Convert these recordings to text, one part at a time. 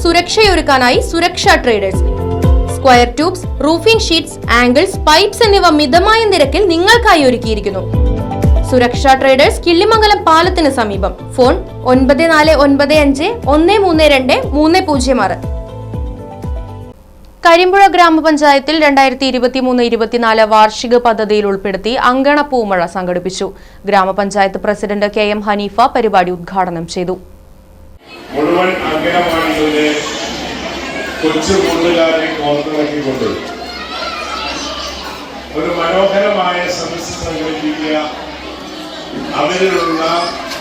സുരക്ഷയൊരുക്കാനായി Suraksha Traders square tubes roofing sheets angles pipes എന്നിവ മിതമായ നിരക്കിൽ നിങ്ങൾക്കായി ഒരുക്കിയിരിക്കുന്നു. സുരക്ഷാ ട്രേഡേഴ്സ് കിള്ളിമംഗലം പാലത്തിന് സമീപം. ഫോൺ ഒൻപത് നാല് ഒൻപത് അഞ്ച് ഒന്ന് മൂന്ന് രണ്ട് മൂന്ന് പൂജ്യം ആറ്. കരിമ്പുഴ ഗ്രാമപഞ്ചായത്തിൽ രണ്ടായിരത്തി ഇരുപത്തിമൂന്ന് ഇരുപത്തിനാല് വാർഷിക പദ്ധതിയിൽ ഉൾപ്പെടുത്തി അങ്കണ പൂമഴ സംഘടിപ്പിച്ചു. ഗ്രാമപഞ്ചായത്ത് പ്രസിഡന്റ് കെ എം ഹനീഫ പരിപാടി ഉദ്ഘാടനം ചെയ്തു. മുഴുവൻ അങ്കണവാടികളിലെ കൊച്ചു കൂട്ടുകാരെ ഓർത്തിറക്കിക്കൊണ്ട് ഒരു മനോഹരമായ സദസ് സംഘടിപ്പിക്കുക. അവരിലുള്ള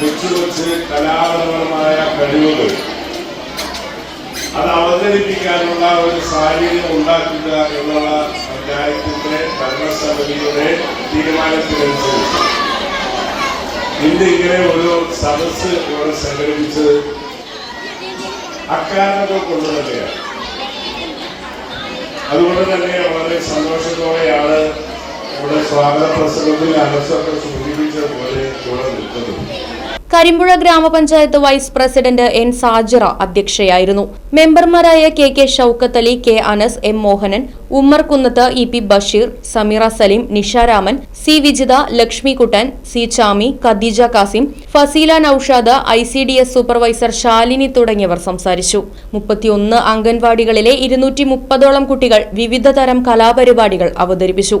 കൊച്ചു കൊച്ചു കലാപരമായ കഴിവുകൾ അത് അവതരിപ്പിക്കാനുള്ള ഒരു സാഹചര്യം ഉണ്ടാക്കുക എന്നുള്ള പഞ്ചായത്തിന്റെ ഭരണസമിതിയുടെ തീരുമാനത്തിനനുസരിച്ച്. ഇന്ന് ഇങ്ങനെ ഒരു സദസ് ഇവിടെ സംഘടിപ്പിച്ചത് അക്കാരണങ്ങൾ കൊണ്ട് അതുകൊണ്ട് തന്നെ വളരെ സന്തോഷത്തോടെയാണ് നമ്മുടെ സ്വാഗത പ്രസംഗത്തിൽ അനസൊക്കെ സൂചിപ്പിച്ചതുപോലെ ഇവിടെ നിൽക്കുന്നത്. Karimpuzha grama panchayat vice president N Sajira അധ്യക്ഷയായിരുന്നു. മെമ്പർമാരായ K K Shoukath Ali K Anas M Mohanan Ummer Kunnath E P Basheer Sameera Saleem Nisharaman C Vijitha Lakshmikuttan C Chami Khadeeja Kasim Faseela Noushad I C D S supervisor Shalini തുടങ്ങിയവർ സംസാരിച്ചു. മുപ്പത്തിയൊന്ന് അംഗൻവാടികളിലെ ഇരുന്നൂറ്റി മുപ്പതോളം കുട്ടികൾ വിവിധ തരം കലാപരിപാടികൾ അവതരിപ്പിച്ചു.